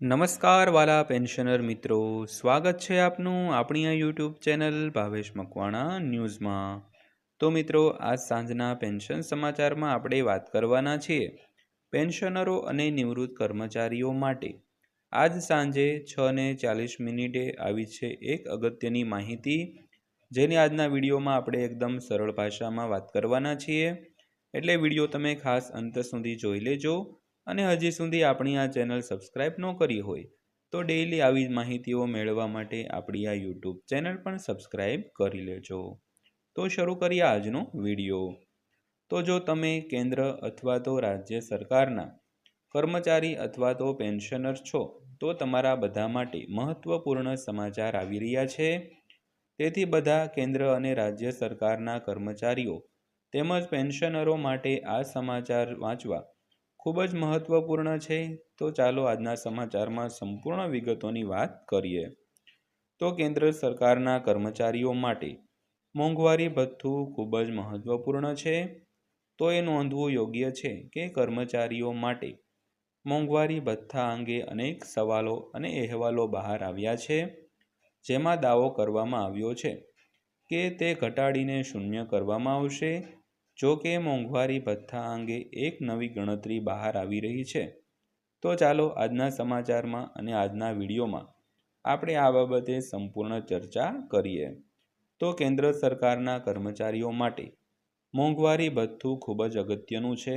નમસ્કાર વાલા પેન્શનર મિત્રો. સ્વાગત છે આપનું આપણી આ યુટ્યુબ ચેનલ ભાવેશ મકવાણા ન્યૂઝમાં. તો મિત્રો, આજ સાંજના પેન્શન સમાચારમાં આપણે વાત કરવાના છીએ પેન્શનરો અને નિવૃત્ત કર્મચારીઓ માટે. આજ સાંજે છ ને ચાલીસ મિનિટે આવી છે એક અગત્યની માહિતી, જેની આજના વિડીયોમાં આપણે એકદમ સરળ ભાષામાં વાત કરવાના છીએ. એટલે વીડિયો તમે ખાસ અંત સુધી જોઈ લેજો. અને હજી સુધી આપણી આ ચેનલ સબસ્ક્રાઈબ ન કરી હોય તો ડેઈલી આવી માહિતીઓ મેળવવા માટે આપણી આ યુટ્યુબ ચેનલ પણ સબસ્ક્રાઈબ કરી લેજો. તો શરૂ કરીએ આજનો વીડિયો. તો જો તમે કેન્દ્ર અથવા તો રાજ્ય સરકારના કર્મચારી અથવા તો પેન્શનર છો, તો તમારા બધા માટે મહત્ત્વપૂર્ણ સમાચાર આવી રહ્યા છે. તેથી બધા કેન્દ્ર અને રાજ્ય સરકારના કર્મચારીઓ તેમજ પેન્શનરો માટે આ સમાચાર વાંચવા ખૂબ જ મહત્ત્વપૂર્ણ છે. તો ચાલો આજના સમાચારમાં સંપૂર્ણ વિગતોની વાત કરીએ. તો કેન્દ્ર સરકારના કર્મચારીઓ માટે મોંઘવારી ભથ્થું ખૂબ જ મહત્ત્વપૂર્ણ છે. તો એ નોંધવું યોગ્ય છે કે કર્મચારીઓ માટે મોંઘવારી ભથ્થા અંગે અનેક સવાલો અને અહેવાલો બહાર આવ્યા છે. જેમાં દાવો કરવામાં આવ્યો છે કે તે ઘટાડીને શૂન્ય કરવામાં આવશે. જો કે મોંઘવારી ભથ્થા અંગે એક નવી ગણતરી બહાર આવી રહી છે. તો ચાલો આજના સમાચારમાં અને આજના વિડીયોમાં આપણે આ બાબતે સંપૂર્ણ ચર્ચા કરીએ. તો કેન્દ્ર સરકારના કર્મચારીઓ માટે મોંઘવારી ભથ્થું ખૂબ જ અગત્યનું છે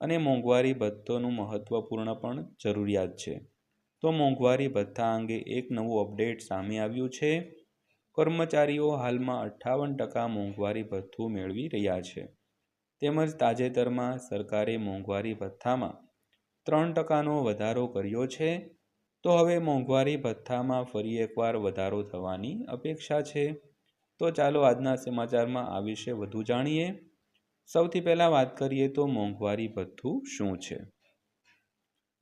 અને મોંઘવારી ભથ્થોનું મહત્ત્વપૂર્ણ પણ જરૂરિયાત છે. તો મોંઘવારી ભથ્થા અંગે એક નવું અપડેટ સામે આવ્યું છે. કર્મચારીઓ હાલમાં અઠ્ઠાવન ટકા મોંઘવારી ભથ્થું મેળવી રહ્યા છે. તેમજ તાજેતરમાં સરકારે મોંઘવારી ભથ્થામાં ત્રણ ટકાનો વધારો કર્યો છે. તો હવે મોંઘવારી ભથ્થામાં ફરી એકવાર વધારો થવાની અપેક્ષા છે. તો ચાલો આજના સમાચારમાં આ વિશે વધુ જાણીએ. સૌથી પહેલાં વાત કરીએ તો મોંઘવારી ભથ્થું શું છે?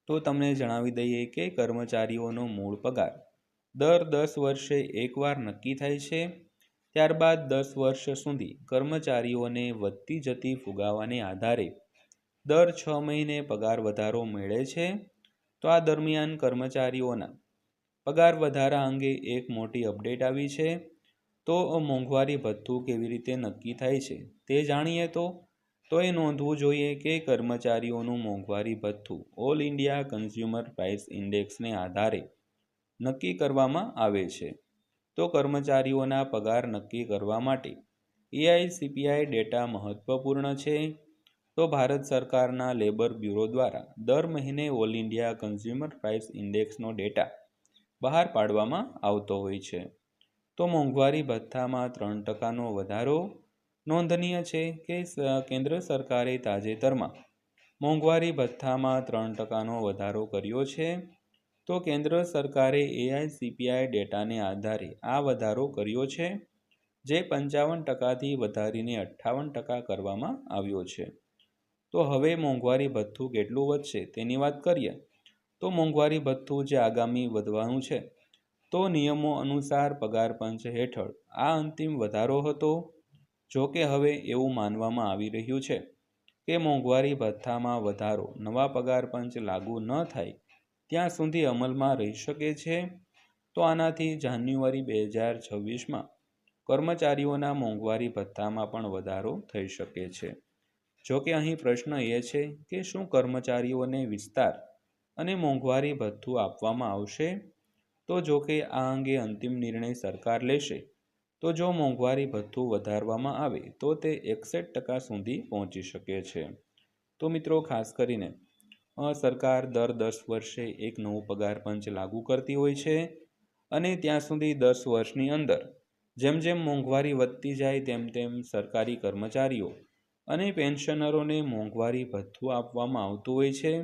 તો તમને જણાવી દઈએ કે કર્મચારીઓનો મૂળ પગાર દર દસ વર્ષે એકવાર નક્કી થાય છે. ત્યારબાદ દસ વર્ષ સુધી કર્મચારીઓને વધતી જતી ફુગાવાને આધારે દર છ મહિને પગાર વધારો મળે છે. તો આ દરમિયાન કર્મચારીઓના પગાર વધારા અંગે એક મોટી અપડેટ આવી છે. તો મોંઘવારી ભથ્થું કેવી રીતે નક્કી થાય છે તે જાણીએ તો? તો એ નોંધવું જોઈએ કે કર્મચારીઓનું મોંઘવારી ભથ્થું ઓલ ઇન્ડિયા કન્ઝ્યુમર પ્રાઇસ ઇન્ડેક્સને આધારે નક્કી કરવામાં આવે છે. તો કર્મચારીઓના પગાર નક્કી કરવા માટે એઆઈસીપીઆઈ ડેટા મહત્વપૂર્ણ છે. તો ભારત સરકારના લેબર બ્યુરો દ્વારા દર મહિને ઓલ ઇન્ડિયા કન્ઝ્યુમર પ્રાઇસ ઇન્ડેક્સનો ડેટા બહાર પાડવામાં આવતો હોય છે. તો મોંઘવારી ભથ્થામાં ત્રણ ટકાનો વધારો નોંધનીય છે કે કેન્દ્ર સરકારે તાજેતરમાં મોંઘવારી ભથ્થામાં ત્રણ ટકાનો વધારો કર્યો છે. તો કેન્દ્ર સરકારે એઆઈસીપીઆઈ ડેટાને આધારે આ વધારો કર્યો છે, જે પંચાવન ટકાથી વધારીને અઠ્ઠાવન ટકા કરવામાં આવ્યો છે. તો હવે મોંઘવારી ભથ્થું કેટલું વધશે તેની વાત કરીએ. તો મોંઘવારી ભથ્થું જે આગામી વધવાનું છે, તો નિયમો અનુસાર પગાર પંચ હેઠળ આ અંતિમ વધારો હતો. જો કે હવે એવું માનવામાં આવી રહ્યું છે કે મોંઘવારી ભથ્થામાં વધારો નવા પગાર પંચ લાગુ ન થાય ત્યાં સુધી અમલમાં રહી શકે છે. તો આનાથી જાન્યુઆરી બે હજાર છવ્વીસમાં કર્મચારીઓના મોંઘવારી ભથ્થામાં પણ વધારો થઈ શકે છે. જો કે અહીં પ્રશ્ન એ છે કે શું કર્મચારીઓને વિસ્તાર અને મોંઘવારી ભથ્થું આપવામાં આવશે? તો જો કે આ અંગે અંતિમ નિર્ણય સરકાર લેશે, તો જો મોંઘવારી ભથ્થું વધારવામાં આવે તો તે એકસઠ ટકા સુધી પહોંચી શકે છે. તો મિત્રો, ખાસ કરીને સરકાર દર દસ વર્ષે એક નવું પગાર પંચ લાગુ કરતી હોય છે અને ત્યાં સુધી દસ વર્ષની અંદર જેમ જેમ મોંઘવારી વધતી જાય તેમ તેમ સરકારી કર્મચારીઓ અને પેન્શનરોને મોંઘવારી ભથ્થું આપવામાં આવતું હોય છે.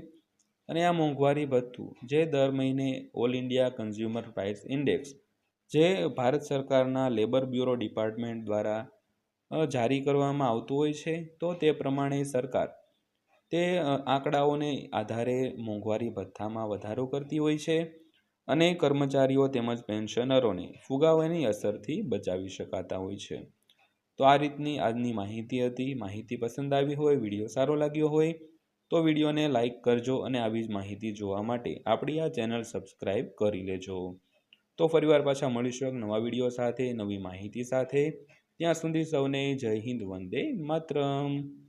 અને આ મોંઘવારી ભથ્થું જે દર મહિને all India consumer price index જે ભારત સરકારના લેબર બ્યુરો ડિપાર્ટમેન્ટ દ્વારા જારી કરવામાં આવતું હોય છે, તો તે પ્રમાણે સરકાર તે આંકડાઓને આધારે મોંઘવારી ભથ્થામાં વધારો કરતી હોય છે અને કર્મચારીઓ તેમજ પેન્શનરોને ફુગાવાની અસરથી બચાવી શકાતા હોય છે. તો આ રીતની આજની માહિતી હતી. માહિતી પસંદ આવી હોય, વીડિયો સારો લાગ્યો હોય, તો વિડીયોને લાઇક કરજો અને આવી જ માહિતી જોવા માટે આપણી આ ચેનલ સબસ્ક્રાઈબ કરી લેજો. તો ફરીવાર પાછા મળીશું એક નવા વીડિયો સાથે, નવી માહિતી સાથે. ત્યાં સુધી સૌને જય હિન્દ, વંદે માતરમ.